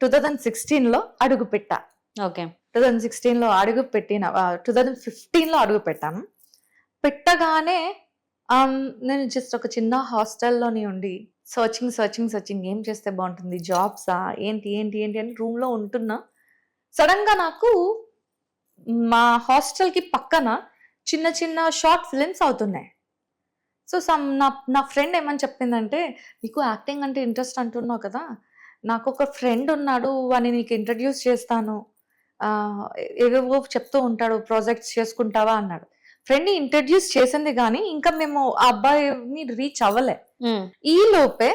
Two thousand సిక్స్టీన్లో అడుగు పెట్టా ఓకే. టూ థౌజండ్ సిక్స్టీన్లో అడుగు పెట్టిన టూ థౌజండ్ ఫిఫ్టీన్లో అడుగు పెట్టాను పెట్టగానే నేను జస్ట్ ఒక చిన్న హాస్టల్లోని ఉండి సర్చింగ్ సర్చింగ్ సర్చింగ్ ఏం చేస్తే బాగుంటుంది జాబ్సా ఏంటి ఏంటి ఏంటి అని రూమ్లో ఉంటున్నా. సడన్గా నాకు మా హాస్టల్కి పక్కన చిన్న చిన్న షార్ట్ ఫిలిమ్స్ అవుతున్నాయి. సో సమ్ నా నా ఫ్రెండ్ ఏమని చెప్పిందంటే నీకు యాక్టింగ్ అంటే ఇంట్రెస్ట్ అంటున్నావు కదా నాకు ఒక ఫ్రెండ్ ఉన్నాడు అని నీకు ఇంట్రడ్యూస్ చేస్తాను. ఏవేవో చెప్తూ ఉంటాడు ప్రాజెక్ట్స్ చేసుకుంటావా అన్నాడు. ఫ్రెండ్ ఇంట్రడ్యూస్ చేసింది కానీ ఇంకా మేము ఆ అబ్బాయిని రీచ్ అవ్వలే. ఈ లోపే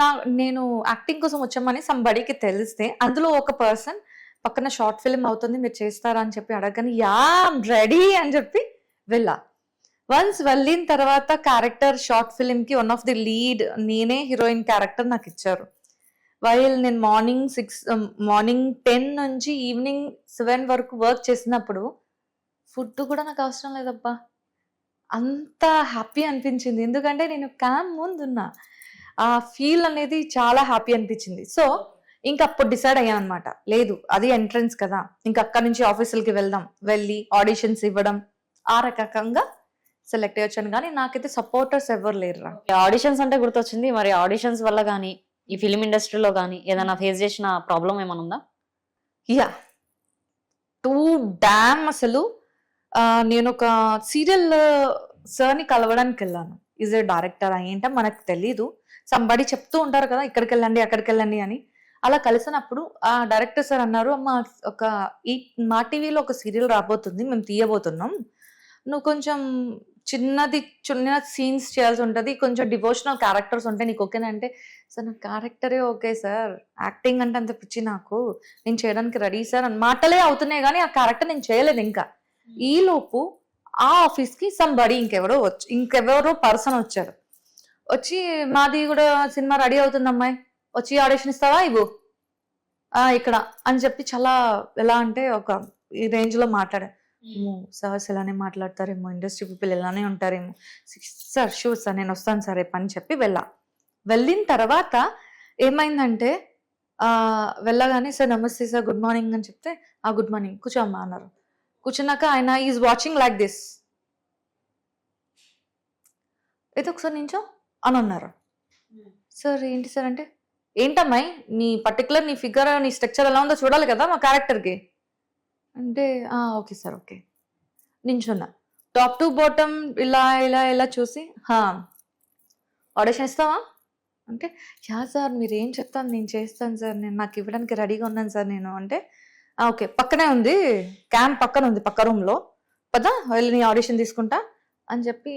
నా నేను యాక్టింగ్ కోసం వచ్చామని సంబడికి తెలిస్తే అందులో ఒక పర్సన్ పక్కన షార్ట్ ఫిల్మ్ అవుతుంది మీరు చేస్తారా అని చెప్పి అడగని యా రెడీ అని చెప్పి వెళ్ళా. వన్స్ వెళ్ళిన తర్వాత క్యారెక్టర్ షార్ట్ ఫిల్మ్కి వన్ ఆఫ్ ది లీడ్ నేనే హీరోయిన్ క్యారెక్టర్ నాకు ఇచ్చారు. వైల్ నేను మార్నింగ్ సిక్స్ మార్నింగ్ టెన్ నుంచి ఈవినింగ్ సెవెన్ వరకు వర్క్ చేసినప్పుడు ఫుడ్ కూడా నాకు అవసరం లేదబ్బా. అంత హ్యాపీ అనిపించింది. ఎందుకంటే నేను క్యామ్ ముందున్నా ఆ ఫీల్ అనేది చాలా హ్యాపీ అనిపించింది. సో ఇంకా అప్పుడు డిసైడ్ అయ్యాను అనమాట లేదు అది ఎంట్రన్స్ కదా. ఇంకా అక్కడ నుంచి ఆఫీసులకి వెళ్దాం. వెళ్ళి ఆడిషన్స్ ఇవ్వడం. ఆ రకంగా సెలెక్ట్ అయ్యొచ్చాను కానీ నాకైతే సపోర్టర్స్ ఎవరు లేరురా. ఆడిషన్స్ అంటే గుర్తొచ్చింది. మరి ఆడిషన్స్ వల్ల కానీ ఈ ఫిలిం ఇండస్ట్రీలో కానీ ఏదైనా ఫేస్ చేసిన ప్రాబ్లం ఏమైనా ఉందా? యా టూ డ్యామ్ అసలు నేను ఒక సీరియల్ సార్ని కలవడానికి వెళ్ళాను. ఈజ్ ఏ డైరెక్టర్ ఏంటో మనకు తెలీదు. సంబడి చెప్తూ ఉంటారు కదా ఇక్కడికి వెళ్ళండి అక్కడికి వెళ్ళండి అని. అలా కలిసినప్పుడు ఆ డైరెక్టర్ సార్ అన్నారు అమ్మ ఒక ఈ మా టీవీలో ఒక సీరియల్ రాబోతుంది మేము తీయబోతున్నాం. నువ్వు కొంచెం చిన్నది చిన్న సీన్స్ చేయాల్సి ఉంటుంది. కొంచెం డివోషనల్ క్యారెక్టర్స్ ఉంటాయి నీకు ఓకేనా అంటే సార్ నా క్యారెక్టరే ఓకే సార్. యాక్టింగ్ అంటే అంత పిచ్చి నాకు. నేను చేయడానికి రెడీ సార్ అని మాటలే అవుతున్నాయి కానీ ఆ క్యారెక్టర్ నేను చేయలేదు ఇంకా. ఈ లోపు ఆ ఆఫీస్కి సంబడి ఇంకెవరో వచ్చి ఇంకెవరో పర్సన్ వచ్చారు. వచ్చి మాది కూడా సినిమా రెడీ అవుతుంది అమ్మాయి. వచ్చి ఆడిషన్ ఇస్తావా? ఇవ్వు. ఇక్కడ. అని చెప్పి చాలా ఎలా అంటే ఒక ఈ రేంజ్లో మాట్లాడా. ఏమో సార్స్ ఇలానే మాట్లాడతారేమో ఇండస్ట్రీ పీపుల్ ఇలానే ఉంటారేమో. సార్ షూర్ సార్ నేను వస్తాను సార్ రేపు అని చెప్పి వెళ్ళా. వెళ్ళిన తర్వాత ఏమైందంటే వెళ్ళగానే సార్ నమస్తే సార్ గుడ్ మార్నింగ్ అని చెప్తే ఆ గుడ్ మార్నింగ్ కూర్చోమ్మా అన్నారు. కూర్చున్నాక ఆయన ఈజ్ వాచింగ్ లైక్ దిస్ అయితే ఒకసారి నించో అని అన్నారు. సార్ ఏంటి సార్ అంటే ఏంటమ్మాయి నీ పర్టికులర్ నీ ఫిగర్ నీ స్ట్రక్చర్ ఎలా ఉందో చూడాలి కదా మా క్యారెక్టర్కి అంటే ఓకే సార్ ఓకే. నించున్నా. టాప్ టు బాటమ్ ఇలా ఇలా ఇలా చూసి "హా, ఆడిషన్ ఇస్తావా అంటే యా సార్ మీరు ఏం చెప్తాను నేను చేస్తాను సార్ నేను నాకు ఇవ్వడానికి రెడీగా ఉన్నాను సార్ నేను అంటే ఓకే పక్కనే ఉంది క్యాంప్ పక్కన ఉంది పక్క రూమ్లో. పదా వెళ్ళి నీ ఆడిషన్ తీసుకుంటా అని చెప్పి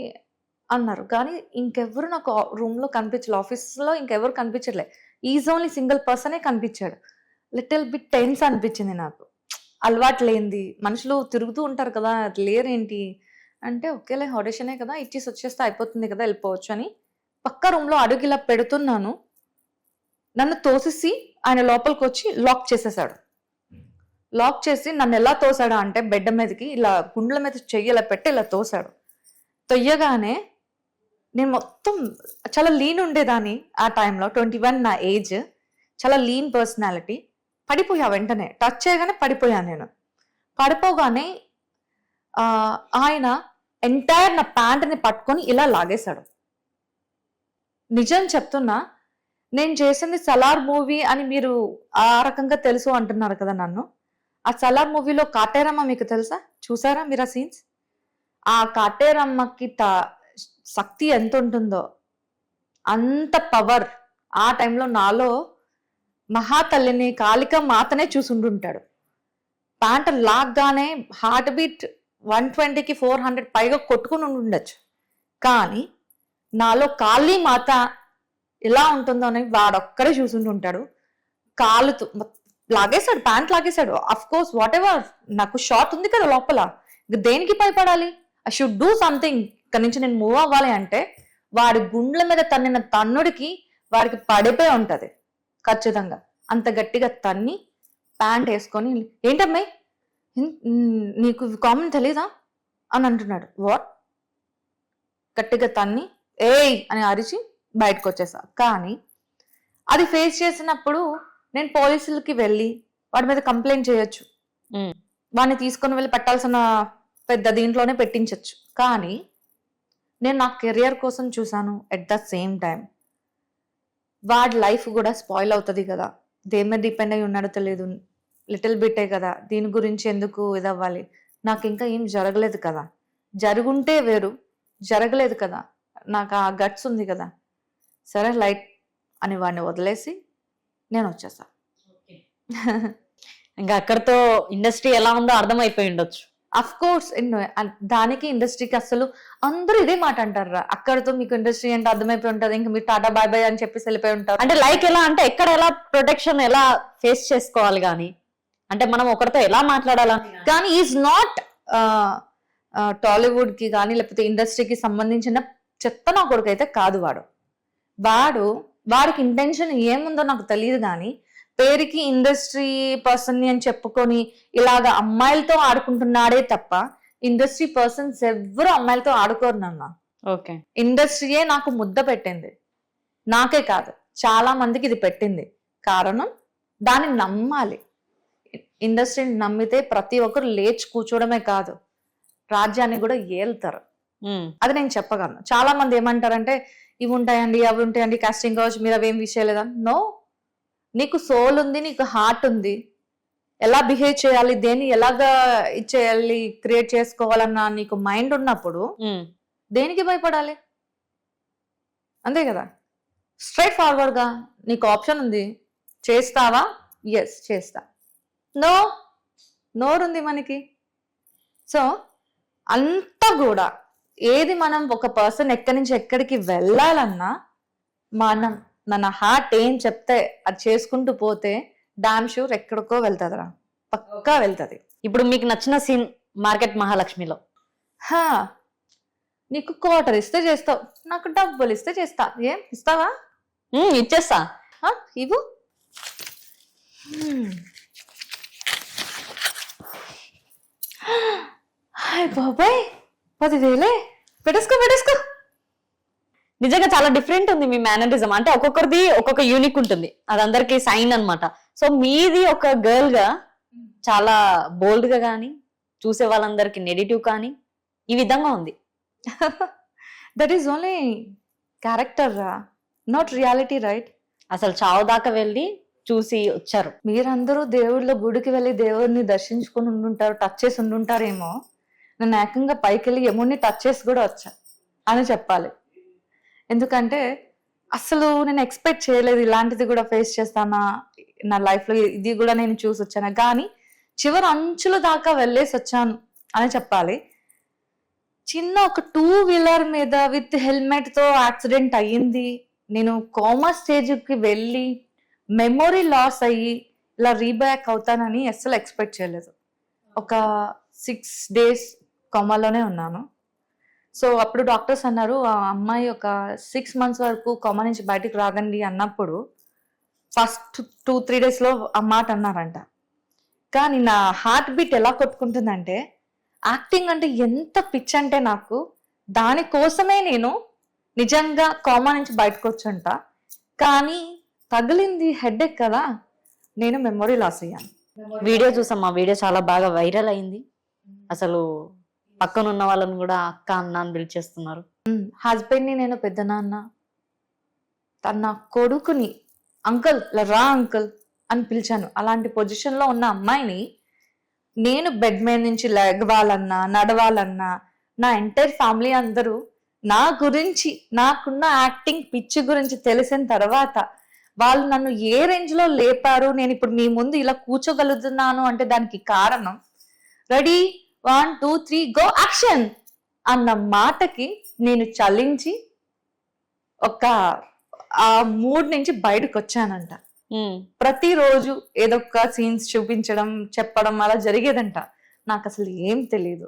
అన్నారు. కానీ ఇంకెవరు నాకు రూమ్లో కనిపించలే ఆఫీస్లో ఇంకెవరు కనిపించలే ఈజ్ ఓన్లీ సింగిల్ పర్సనే కనిపించాడు. లిటిల్ బిట్ టెన్స్ అనిపించింది నాకు. అలవాటు లేనిది మనుషులు తిరుగుతూ ఉంటారు కదా అది లేరేంటి? అంటే ఒకేలే ఆడిషనే కదా ఇచ్చేసి వచ్చేస్తే అయిపోతుంది కదా వెళ్ళిపోవచ్చు అని పక్క రూమ్లో అడుగు ఇలా పెడుతున్నాను. నన్ను తోసేసి ఆయన లోపలికి వచ్చి లాక్ చేసేసాడు. లాక్ చేసి నన్ను ఎలా తోసాడా అంటే బెడ్ మీదకి ఇలా గుండెల మీద చెయ్యి ఇలా పెట్టి ఇలా తోసాడు. తొయ్యగానే నేను మొత్తం చాలా లీన్ ఉండేదాన్ని ఆ టైంలో ట్వంటీ వన్ నా ఏజ్. చాలా లీన్ పర్సనాలిటీ. పడిపోయా వెంటనే. టచ్ చేయగానే పడిపోయాను నేను. పడిపోగానే ఆయన ఎంటైర్ నా ప్యాంట్ని పట్టుకొని ఇలా లాగేశాడు. నిజం చెప్తున్నా నేను చేసింది సలార్ మూవీ అని మీరు ఆ రకంగా తెలుసు అంటున్నారు కదా నన్ను. ఆ సలార్ మూవీలో కాటేరమ్మ మీకు తెలుసా? చూసారా మీరు ఆ సీన్స్ ఆ కాటేరమ్మకి త శక్తి ఎంత ఉంటుందో అంత పవర్ ఆ టైంలో నాలో మహాతల్లిని కాళిక మాతనే చూసుంటుంటాడు ప్యాంట్ లాగ్గానే హార్ట్ బీట్ వన్ ట్వంటీకి ఫోర్ హండ్రెడ్ పైగా కొట్టుకుని ఉండొచ్చు కానీ నాలో కాళీ మాత ఎలా ఉంటుందో అని వాడొక్కడే చూసుంటుంటాడు కాలుతూ లాగేశాడు ప్యాంట్ లాగేశాడు. అఫ్ కోర్స్ వాట్ ఎవర్ నాకు షార్ట్ ఉంది కదా లోపల. దేనికి భయపడాలి? ఐ షుడ్ డూ సంథింగ్ ఇక్కడ నుంచి నేను మూవ్ అవ్వాలి అంటే వాడి గుండ్ల మీద తన్నిన తన్నుడికి వాడికి పడిపోయి ఉంటుంది. ఖచ్చితంగా. అంత గట్టిగా తన్ని ప్యాంట్ వేసుకొని ఏంటమ్మాయి నీకు కామన్ తెలీదా? అని అంటున్నాడు. వాట్ గట్టిగా తన్ని ఏయ్! అని అరిచి బయటకు వచ్చేసా కానీ అది ఫేస్ చేసినప్పుడు నేను పోలీసులకి వెళ్ళి వాడి మీద కంప్లైంట్ చేయొచ్చు. వాడిని తీసుకొని వెళ్ళి పెట్టాల్సిన పెద్ద దీంట్లోనే పెట్టించవచ్చు కానీ నేను నా కెరియర్ కోసం చూసాను ఎట్ ద సేమ్ టైం వాడి లైఫ్ కూడా స్పాయిల్ అవుతుంది కదా. దేని మీద డిపెండ్ అయి ఉన్నాడో తెలియదు లిటిల్ బిట్టే కదా. దీని గురించి ఎందుకు ఇదవ్వాలి? నాకు ఇంకా ఏం జరగలేదు కదా. జరుగుంటే వేరు జరగలేదు కదా. నాకు ఆ గట్స్ ఉంది కదా. సరే లైట్ అని వాడిని వదిలేసి నేను వచ్చేసా ఇంకా అక్కడతో ఇండస్ట్రీ ఎలా ఉందో అర్థమైపోయి ఉండొచ్చు. అఫ్ కోర్స్ దానికి ఇండస్ట్రీకి అసలు అందరూ ఇదే మాట అంటారు అక్కడతో మీకు ఇండస్ట్రీ అంటే అర్థమైపోయి ఉంటుంది ఇంకా మీరు టాటా బాయ్ బాయ్ అని చెప్పేసి వెళ్ళిపోయి ఉంటారు. అంటే లైక్ ఎలా అంటే ఎక్కడ ఎలా ప్రొటెక్షన్ ఎలా ఫేస్ చేసుకోవాలి కానీ అంటే మనం ఒకరితో ఎలా మాట్లాడాలా? కానీ ఈజ్ నాట్ టాలీవుడ్కి కానీ లేకపోతే ఇండస్ట్రీకి సంబంధించిన చెత్త నా కొడుకు అయితే కాదు వాడు. వాడు వాడికి ఇంటెన్షన్ ఏముందో నాకు తెలియదు కానీ పేరుకి ఇండస్ట్రీ పర్సన్ అని చెప్పుకొని ఇలాగ అమ్మాయిలతో ఆడుకుంటున్నాడే తప్ప ఇండస్ట్రీ పర్సన్స్ ఎవ్వరు అమ్మాయిలతో ఆడుకోరు నాన్న. ఓకే. ఇండస్ట్రీయే నాకు ముద్ద పెట్టింది. నాకే కాదు చాలా మందికి ఇది పెట్టింది. కారణం దాన్ని నమ్మాలి. ఇండస్ట్రీని నమ్మితే ప్రతి ఒక్కరు లేచి కూర్చోవడమే కాదు. రాజ్యాన్ని కూడా ఏలుతారు. అది నేను చెప్పగలను. చాలా మంది ఏమంటారంటే ఇవి ఉంటాయండి అవి ఉంటాయండి కాస్టింగ్ కావచ్చు మీరు అవేం విషయాలేదా నో నీకు సోల్ ఉంది నీకు హార్ట్ ఉంది. ఎలా బిహేవ్ చేయాలి దేన్ని ఎలాగా ఇచ్చేయాలి క్రియేట్ చేసుకోవాలన్న నీకు మైండ్ ఉన్నప్పుడు దేనికి భయపడాలి? అంతే కదా? స్ట్రైట్ ఫార్వర్డ్గా నీకు ఆప్షన్ ఉంది. చేస్తావా? ఎస్ చేస్తా. నో నోరుంది మనకి. సో అంతా కూడా ఏది మనం ఒక పర్సన్ ఎక్కడి నుంచి ఎక్కడికి వెళ్ళాలన్నా మనం మన హార్ట్ ఏం చెప్తే అది చేసుకుంటూ పోతే డామ్ షూర్ ఎక్కడికో వెళ్తుందిరా. పక్కా వెళ్తుంది. ఇప్పుడు మీకు నచ్చిన సీన్ మార్కెట్ మహాలక్ష్మిలో. హా నీకు క్వార్టర్ ఇస్తే చేస్తావు నాకు డబ్బులు ఇస్తే చేస్తా. ఏం ఇస్తావా? ఇచ్చేస్తా. ఇవ్వు. హాయ్ బాబాయ్. పదివేలే పెట్టేసుకో పెట్టేసుకో నిజంగా చాలా డిఫరెంట్ ఉంది మీ మేనరిజం అంటే ఒక్కొక్కరిది ఒక్కొక్క యూనిక్ ఉంటుంది. అది అందరికి సైన్ అన్నమాట. సో మీది ఒక గర్ల్గా చాలా బోల్డ్గా కానీ చూసే వాళ్ళందరికి నెగిటివ్ కానీ ఈ విధంగా ఉంది. దట్ ఈస్ ఓన్లీ క్యారెక్టర్ రా నాట్ రియాలిటీ రైట్ అసలు చావు దాకా వెళ్ళి చూసి వచ్చారు. మీరందరూ దేవుళ్ళ గుడికి వెళ్ళి దేవుడిని దర్శించుకుని ఉండుంటారు టచ్ చేసి ఉండుంటారేమో. నన్ను ఏకంగా పైకి వెళ్ళి యముడిని టచ్ చేసి కూడా వచ్చా అని చెప్పాలి. ఎందుకంటే అసలు నేను ఎక్స్పెక్ట్ చేయలేదు ఇలాంటిది కూడా ఫేస్ చేస్తానా నా లైఫ్లో ఇది కూడా నేను చూసి వచ్చాను. కానీ చివరి అంచుల దాకా వెళ్ళేసి వచ్చాను అని చెప్పాలి. చిన్న ఒక టూ వీలర్ మీద విత్ హెల్మెట్తో యాక్సిడెంట్ అయ్యింది. నేను కోమా స్టేజ్కి వెళ్ళి మెమొరీ లాస్ అయ్యి ఇలా రీబ్యాక్ అవుతానని అస్సలు ఎక్స్పెక్ట్ చేయలేదు. ఒక సిక్స్ డేస్ కొమాలోనే ఉన్నాను. సో అప్పుడు డాక్టర్స్ అన్నారు ఆ అమ్మాయి ఒక సిక్స్ మంత్స్ వరకు కొమ నుంచి బయటికి రాదండి అన్నప్పుడు ఫస్ట్ టూ త్రీ డేస్లో ఆ మాట అన్నారంట. కానీ నా హార్ట్ బీట్ ఎలా కొట్టుకుంటుందంటే యాక్టింగ్ అంటే ఎంత పిచ్ అంటే నాకు దానికోసమే నేను నిజంగా కోమా నుంచి బయటకు వచ్చుంట. కానీ తగిలింది హెడ్ కదా నేను మెమొరీ లాస్ అయ్యాను. వీడియో చూసాం మా వీడియో చాలా బాగా వైరల్ అయింది. అసలు పక్కన ఉన్న వాళ్ళని కూడా అక్క అన్న అని పిలిచేస్తున్నారు. హస్బెండ్ని నేను పెద్ద నాన్న తన కొడుకుని అంకుల్ రా అంకుల్ అని పిలిచాను. అలాంటి పొజిషన్లో ఉన్న అమ్మాయిని నేను బెడ్ మీద నుంచి లెగవాలన్నా నడవాలన్నా నా ఎంటైర్ ఫ్యామిలీ అందరూ నా గురించి నాకున్న యాక్టింగ్ పిచ్చి గురించి తెలిసిన తర్వాత వాళ్ళు నన్ను ఏ రేంజ్లో లేపారు నేను ఇప్పుడు మీ ముందు ఇలా కూర్చోగలుగుతున్నాను అంటే దానికి కారణం ready one two three go action అన్న మాటకి నేను చలించి ఒక ఆ మూడ్ నుంచి బయటకు వచ్చానంట. ప్రతిరోజు ఏదో ఒక సీన్స్ చూపించడం చెప్పడం అలా జరిగేదంట. నాకు అసలు ఏం తెలియదు